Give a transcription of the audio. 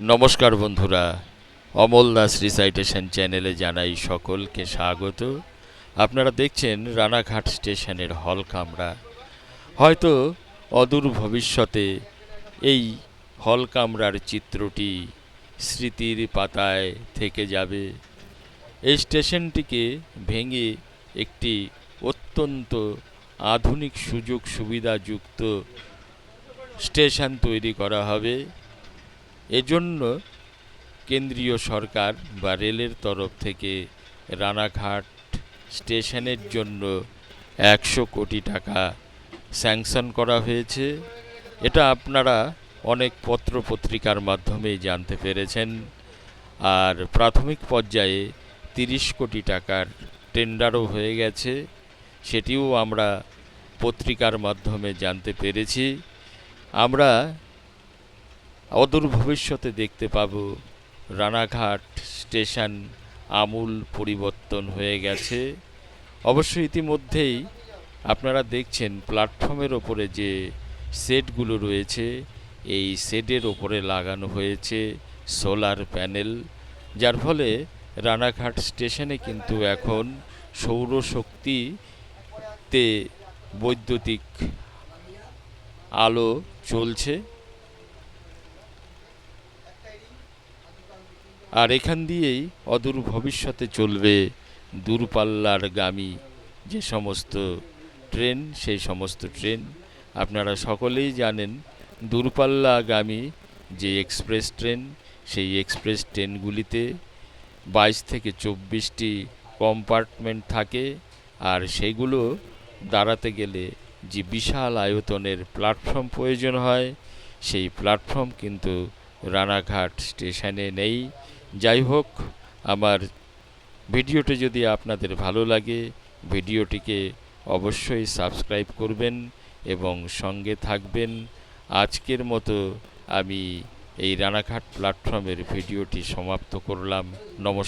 নমস্কার বন্ধুরা, অমল দাস রিসাইটেশন চ্যানেলে জানাই সকলকে স্বাগত। আপনারা দেখছেন রানাঘাট স্টেশনের হল কামরা। হয়তো অদূর ভবিষ্যতে এই হল কামরার চিত্রটি স্মৃতির পাতায় থেকে যাবে। এই স্টেশনটিকে ভেঙে একটি অত্যন্ত আধুনিক সুযোগ সুবিধাযুক্ত স্টেশন তৈরি করা হবে। এজন্য কেন্দ্রীয় সরকার বা রেলের তরফ থেকে রানাঘাট স্টেশনের জন্য একশো কোটি টাকা স্যাংশন করা হয়েছে। এটা আপনারা অনেক পত্র পত্রিকার মাধ্যমেই জানতে পেরেছেন। আর প্রাথমিক পর্যায়ে তিরিশ কোটি টাকার টেন্ডারও হয়ে গেছে। সেটিও আমরা পত্রিকার মাধ্যমে জানতে পেরেছি। আমরা অদূর ভবিষ্যতে দেখতে পাব। রানাঘাট স্টেশন আমূল পরিবর্তন হয়ে গেছে। অবশ্য ইতিমধ্যেই আপনারা দেখছেন প্ল্যাটফর্মের ওপরে যে সেটগুলো রয়েছে, এই সেটের ওপরে লাগানো হয়েছে সোলার প্যানেল, যার ফলে রানাঘাট স্টেশনে কিন্তু এখন সৌরশক্তিতে বৈদ্যুতিক আলো চলছে। আর এখান দিয়েই অদূর ভবিষ্যতে চলবে দূরপাল্লার গামী যে সমস্ত ট্রেন, সেই সমস্ত ট্রেন। আপনারা সকলেই জানেন দূরপাল্লাগামী যে এক্সপ্রেস ট্রেন, সেই এক্সপ্রেস ট্রেনগুলিতে বাইশ থেকে চব্বিশটি কম্পার্টমেন্ট থাকে আর সেগুলো দাঁড়াতে গেলে যে বিশাল আয়তনের প্ল্যাটফর্ম প্রয়োজন হয়, সেই প্ল্যাটফর্ম কিন্তু রানাঘাট স্টেশনে নেই। যাই হোক, আমার ভিডিওটি যদি আপনাদের ভালো লাগে, ভিডিওটিকে অবশ্যই সাবস্ক্রাইব করবেন এবং সঙ্গে থাকবেন। আজকের মতো আমি এই রানাঘাট প্ল্যাটফর্মের ভিডিওটি সমাপ্ত করলাম। নমস্কার।